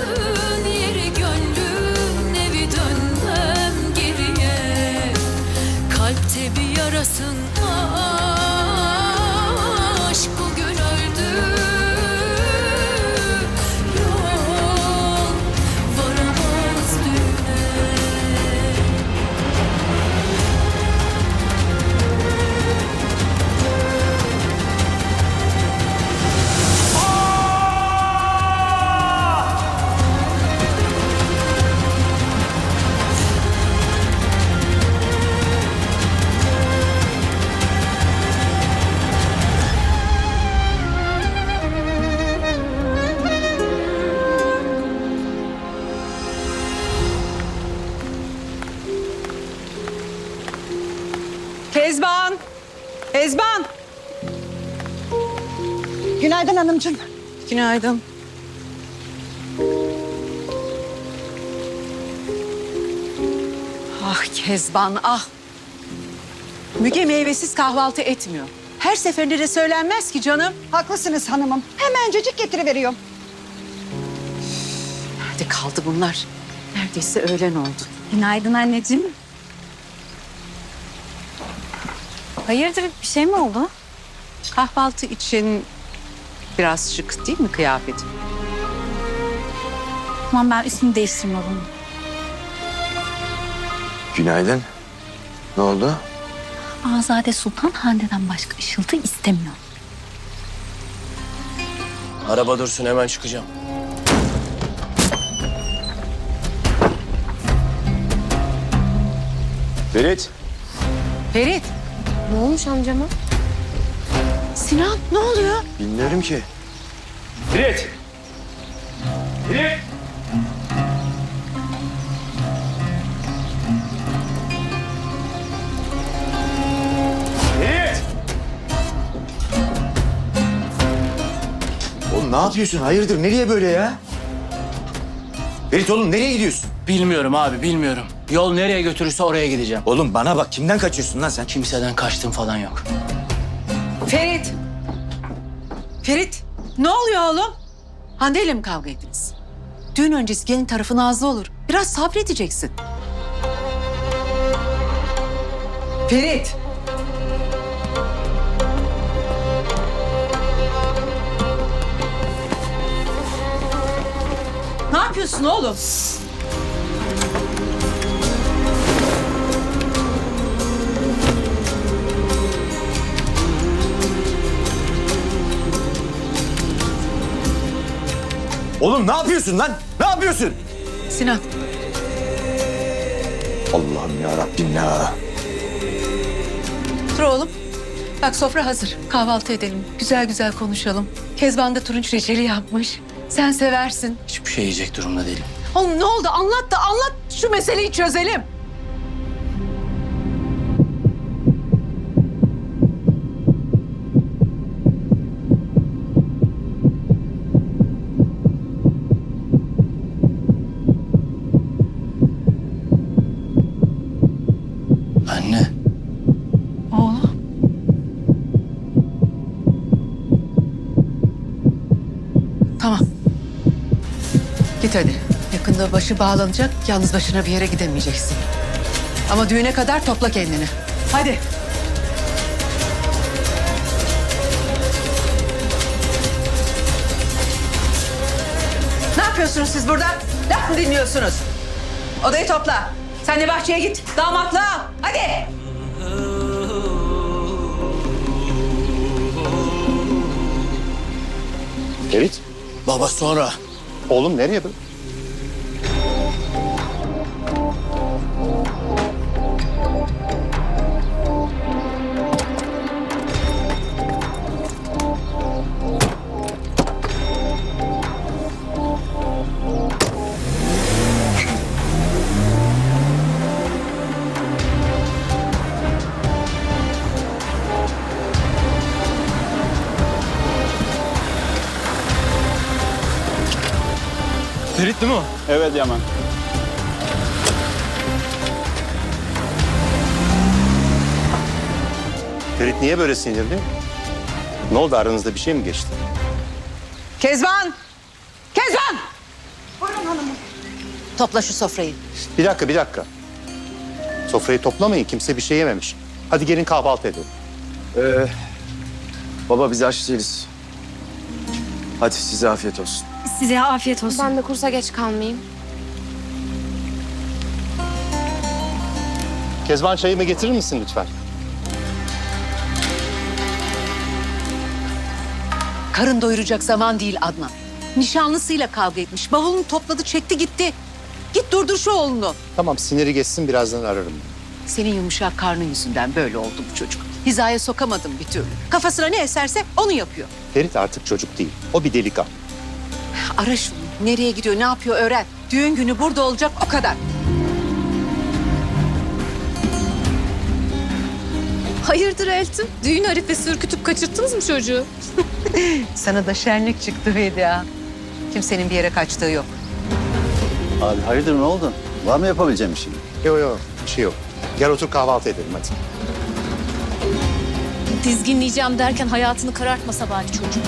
bıraktığın yeri gönlün evi dönmem geriye. Kalpte bir yarasın Kezban! Kezban! Günaydın hanımcığım. Günaydın. Ah Kezban ah. Müge meyvesiz kahvaltı etmiyor. Her seferinde de söylenmez ki canım. Haklısınız hanımım. Hemencecik getiriveriyorum. Nerede kaldı bunlar? Neredeyse öğlen oldu. Günaydın anneciğim. Hayırdır bir şey mi oldu? Kahvaltı için biraz şık değil mi kıyafetin? Tamam ben üstümü değiştireyim o zaman. Günaydın. Ne oldu? Azade Sultan Hande'den başka ışıltı istemiyor. Araba dursun hemen çıkacağım. Ferit. Ferit, Ne olmuş amcama? Sinan ne oluyor? Bilmiyorum ki. Ferit! Ferit! Ferit! Oğlum ne yapıyorsun? Hayırdır? Nereye böyle ya? Ferit oğlum nereye gidiyorsun? Bilmiyorum abi bilmiyorum. Yol nereye götürürse oraya gideceğim. Oğlum bana bak kimden kaçıyorsun lan sen? Kimseden kaçtığım falan yok. Ferit. Ferit, ne oluyor oğlum? Hande ile mi kavga ettiniz? Düğün öncesi gelin tarafı nazlı olur. Biraz sabredeceksin. Ferit. Ne yapıyorsun oğlum? Oğlum ne yapıyorsun lan? Ne yapıyorsun? Sinan, Allah'ım ya Rabbim ya. dur oğlum. Bak sofra hazır. Kahvaltı edelim. Güzel güzel konuşalım. Kezban da turunç reçeli yapmış. Sen seversin. Hiçbir şey yiyecek durumda değilim. Oğlum ne oldu? Anlat da anlat. Şu meseleyi çözelim. Anne. Oğlum. Tamam. Git hadi. Yakında başı bağlanacak. Yalnız başına bir yere gidemeyeceksin. Ama düğüne kadar topla kendini. Hadi. Ne yapıyorsunuz siz burada? Laf mı dinliyorsunuz? Odayı topla. Sen de bahçeye git. Damatla. Hadi. Ferit, Baba sonra. oğlum nereye bu? Yaman. Ferit niye böyle sinirli? Ne oldu aranızda bir şey mi geçti? Kezban! Kezban! Buyurun hanımım. Topla şu sofrayı. Bir dakika, bir dakika. Sofrayı toplamayın, kimse bir şey yememiş. Hadi gelin kahvaltı edelim. Ee, baba biz aç değiliz. Hadi size afiyet olsun. Size afiyet olsun. Ben de kursa geç kalmayayım. Kezban çayımı getirir misin lütfen? Karın doyuracak zaman değil Adnan. Nişanlısıyla kavga etmiş. Bavulunu topladı, çekti gitti. Git durdur şu oğlunu. Tamam, siniri geçsin, birazdan ararım. Senin yumuşak karnın yüzünden böyle oldu bu çocuk. Hizaya sokamadım bir türlü. Kafasına ne eserse onu yapıyor. Ferit artık çocuk değil, o bir delikanlı. Ara şunu. Nereye gidiyor, ne yapıyor öğren. Düğün günü burada olacak o kadar. Hayırdır Eltim? Düğün arifesi ürkütüp kaçırttınız mı çocuğu? Sana da şenlik çıktı Vedia. Kimsenin bir yere kaçtığı yok. Abi hayırdır ne oldu? Var mı yapabileceğim bir şey? Yok yok bir şey yok. Gel otur kahvaltı edelim hadi. Dizginleyeceğim derken hayatını karartmasa bari çocuk.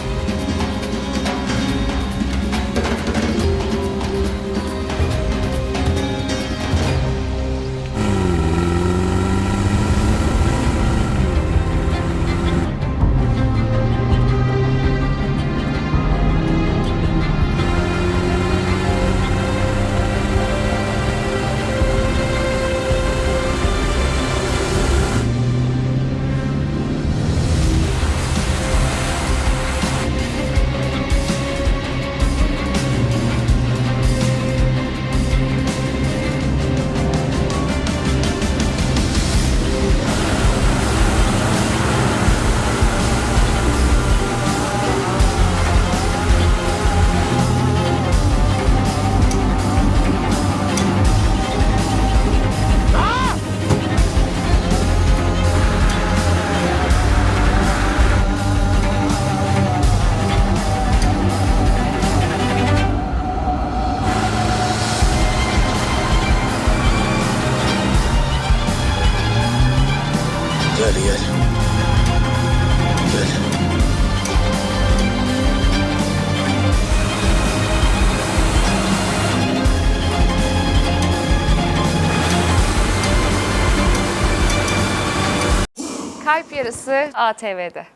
Yarısı ATV'de.